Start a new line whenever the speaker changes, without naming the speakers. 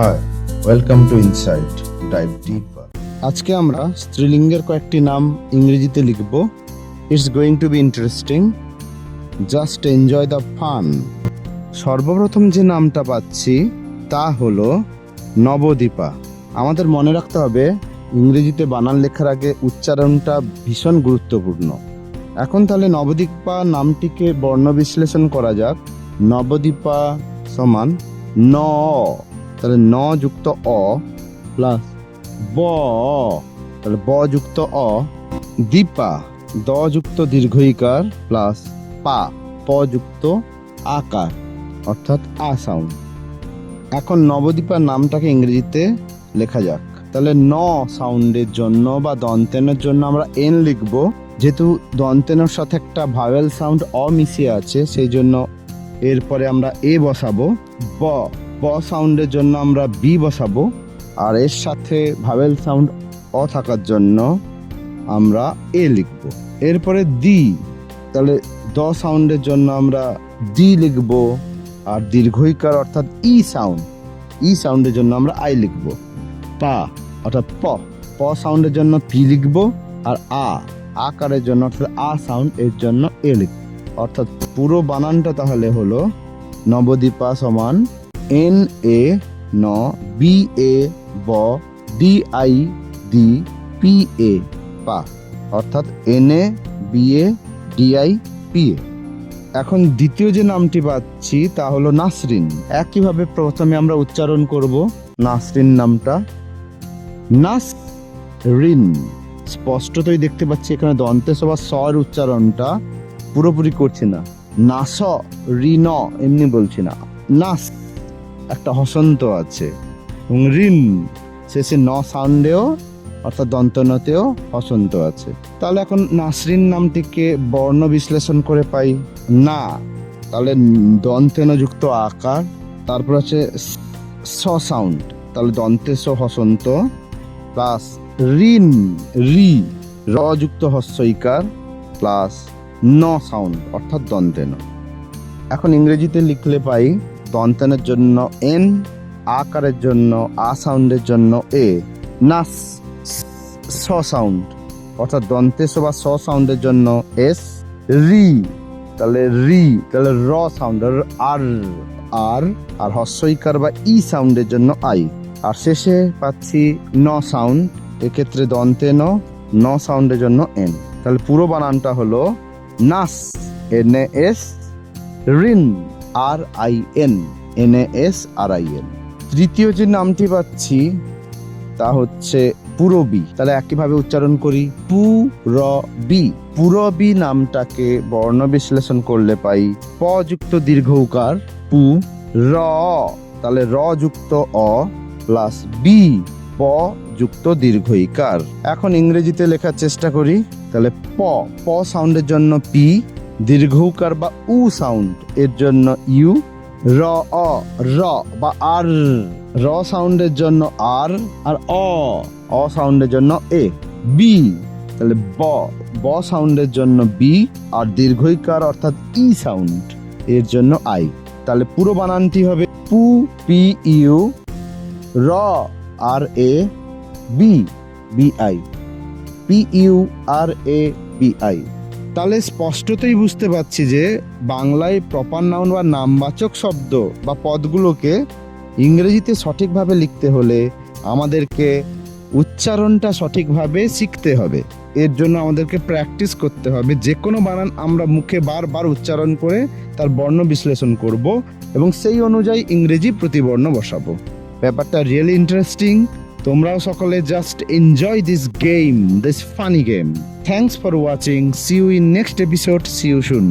Hi welcome to insight dive deeper আজকে আমরা স্ত্রীলিঙ্গের কয়েকটি নাম ইংরেজিতে লিখব। It's going to be interesting just enjoy the fun সর্বপ্রথম যে নামটা পাচ্ছি, তা হলো নবদ্বীপা। আমাদের মনে রাখতে হবে, ইংরেজিতে বানান লেখার আগে উচ্চারণটা ভীষণ গুরুত্বপূর্ণ। এখন তাহলে নবদ্বীপা নামটিকে বর্ণ বিশ্লেষণ করা যাক। নবদ্বীপা সমান ন। তাহলে ন যুক্ত অ প্লাস ব। তাহলে ব যুক্ত অ দীপা দ যুক্ত দীর্ঘইকার প্লাস পা। প যুক্ত আকার অর্থাৎ আ সাউন্ড এখন নবদ্বীপার নামটাকে ইংরেজিতে লেখা যাক। তাহলে ন সাউন্ডের জন্য বা দন্তেনের জন্য আমরা এন লিখব। যেহেতু দন্তেনের সাথে একটা ভাওয়েল সাউন্ড অ মিশিয়ে আছে সেই জন্য এরপরে আমরা এ বসাবো। ব ব সাউন্ডের জন্য আমরা বি বসাবো, আর এর সাথে ভাবেল সাউন্ড অ থাকার জন্য আমরা এ লিখব। এরপরে দি তাহলে দ সাউন্ডের জন্য আমরা দি লিখব, আর দীর্ঘইকার অর্থাৎ ই সাউন্ড ই সাউন্ডের জন্য আমরা আই লিখব। পা, অর্থাৎ প প সাউন্ডের জন্য পি লিখব, আর আ, আকারের জন্য অর্থাৎ আ সাউন্ড এর জন্য এ লিখব। অর্থাৎ পুরো বানানটা তাহলে হলো নবদ্বীপা সমান এন এ ন বি এ ব D I D P A পা, অর্থাৎ N A B A D I P A এখন দ্বিতীয় যে নামটি পাচ্ছি তা হলো নাসরিন। একইভাবে প্রথমে আমরা উচ্চারণ করব নাসরিন নামটা। নাস রিন স্পষ্টতই দেখতে পাচ্ছি এখানে দন্তে সবা স্বর উচ্চারণটা পুরোপুরি করছি না। নাস রিন এমনি বলছি না। নাস একটা হসন্ত আছে। এবং রিন শেষে ন সাউন্ডেও অর্থাৎ দন্তনতেও হসন্ত আছে। তাহলে এখন নাসরিন নামটিকে বর্ণ বিশ্লেষণ করে পাই। না, তাহলে দন্তেন যুক্ত আকার, তারপর আছে স সাউন্ড। তাহলে দন্তে স হসন্ত, প্লাস ঋণ, রি র যুক্ত হস্যইকার, প্লাস ন সাউন্ড, অর্থাৎ দন্তেন। এখন ইংরেজিতে লিখলে পাই দন্তেনের জন্য এন, আকারের জন্য, আ সাউন্ডের জন্য এ। নাস স সাউন্ড। অর্থাৎ দন্তে বা স সাউন্ডের জন্য এস, রি। তাহলে রি, তাহলে র সাউন্ড, আর আর আর হস্যইকার বা ই সাউন্ডের জন্য আই। আর শেষে পাচ্ছি ন সাউন্ড, এক্ষেত্রে দন্তে ন ন সাউন্ডের জন্য এন। তাহলে পুরো বানানটা হলো নাস N S, Rin. R I N N S R I N তৃতীয় যে নামটি পাচ্ছি, তা হচ্ছে পুরবি। তাহলে একইভাবে উচ্চারণ করি। পু র বি পুরবি নামটাকে বর্ণ বিশ্লেষণ করলে পাই প যুক্ত দীর্ঘ উকার, পু র। তাহলে র যুক্ত অ প্লাস বি, প যুক্ত দীর্ঘ ইকার। এখন ইংরেজিতে লেখার চেষ্টা করি। তাহলে প প সাউন্ডের জন্য পি দীর্ঘ উকার বা উ সাউন্ড এর জন্য ইউ, র, অ, র বা আর, র সাউন্ডের জন্য আর আর অ অ সাউন্ডের জন্য এ, বি, তাহলে ব ব সাউন্ডের জন্য বি আর দীর্ঘইকার অর্থাৎ ই সাউন্ড এর জন্য আই। তাহলে পুরো বানানটি হবে পু, পি, ইউ, র, R, A, B B, I. P, U, R, A, B, I. তাহলে স্পষ্টতই বুঝতে পারছি যে বাংলায় প্রপার নাউন বা নামবাচক শব্দ বা পদগুলোকে ইংরেজিতে সঠিকভাবে লিখতে হলে আমাদেরকে উচ্চারণটা সঠিকভাবে শিখতে হবে। এর জন্য আমাদেরকে প্র্যাকটিস করতে হবে। যে কোনো বানান আমরা মুখে বারবার উচ্চারণ করে তার বর্ণ বিশ্লেষণ করব এবং সেই অনুযায়ী ইংরেজি প্রতিবর্ণ বসাবো। ব্যাপারটা রিয়েলি ইন্টারেস্টিং তোমরাও সকলে just enjoy this game this funny game thanks for watching see you in next episode see you শুন